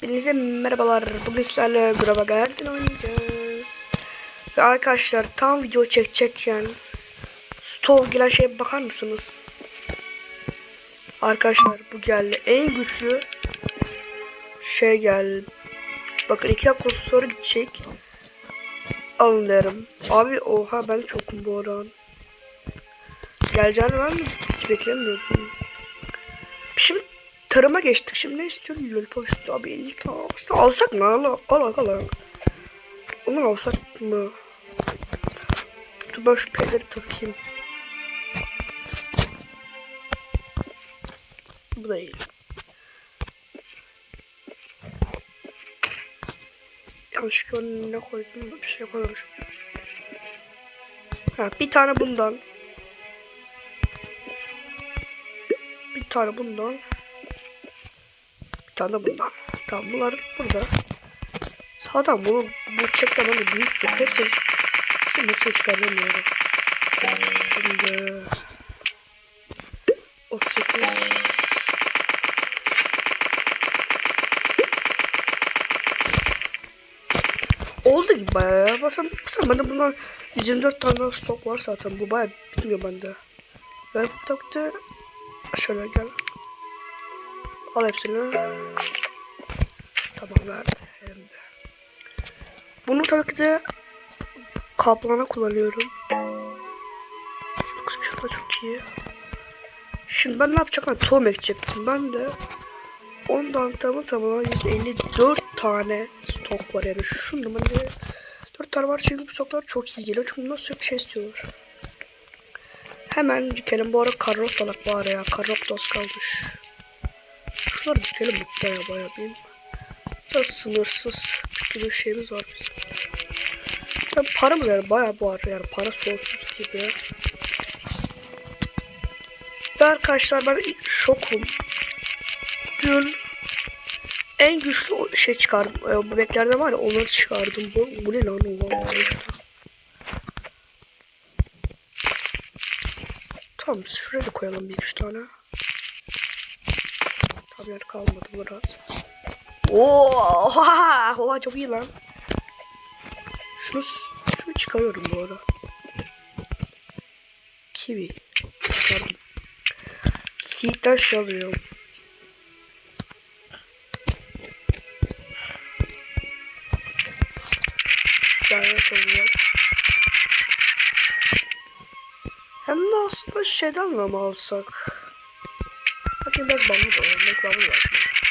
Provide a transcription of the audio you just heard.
Hepinize merhabalar. Bugün sizlerle Graba Garden oynayacağız. Ve arkadaşlar tam video çekecekken Stove gelen şeye bakar mısınız? Arkadaşlar bu geldi. En güçlü şey geldi. Bakın iki dakika sonra gidecek. Alın derim. Abi oha ben çokum bu oran. Geleceğini ben mi beklemiyordum. Şimdi tarıma geçtik. Şimdi ne istiyorum? Lollipop istiyor abi. 50 tane istiyor. Alsak mı? Al al al. Onu alsak mı? Dur ben şu pederi takayım. Bu da iyi. Önüne koydum. Bir şey koymamışım. Ha, bir tane bundan. Bir tane bundan. Tane bundan. Tamam bunlar burada. Zaten bunu bu çekten hani büyük soket çek. Şimdi hepsini çıkaramıyorum. Şimdi 38 Oldu gibi bayağı ya. Baksana, baksana bende bundan 124 tane stok var zaten. Bu bayağı bitmiyor bende. Ve de şöyle gel. Al hepsini. Tamam verdi elimde. Bunu tabii ki de kaplana kullanıyorum. Çok şurada çok iyi. Şimdi ben ne yapacağım? Ben tohum ekecektim. Ben de ondan tamı tamına 154 tane stok var yani. Şunda bende 4 tane var çünkü bu stoklar çok iyi geliyor. Çünkü bunlar sürekli şey istiyor. Hemen dikelim. Bu ara karot dalak var ya. Karot dos kalmış. Şunları dikelim mutlu ya bayağı benim. Biraz sınırsız gibi bir şeyimiz var bizim. Tabii paramız yani bayağı var yani para sonsuz gibi. Ve arkadaşlar ben şokum. Dün en güçlü şey çıkardım. E, bebeklerde var ya onları çıkardım. Bu, bu ne lan ulan? Tamam şuraya da koyalım bir üç tane. Tam yer kalmadı biraz. Oha! Oha çok iyi lan. Şunu, şunu çıkarıyorum bu ara. Kiwi. Çıkardım. Seed'den şey alıyorum. Gayet oluyor. Hem de aslında şeyden mi alsak? Bakayım biraz bambu da var. Belki bambu var.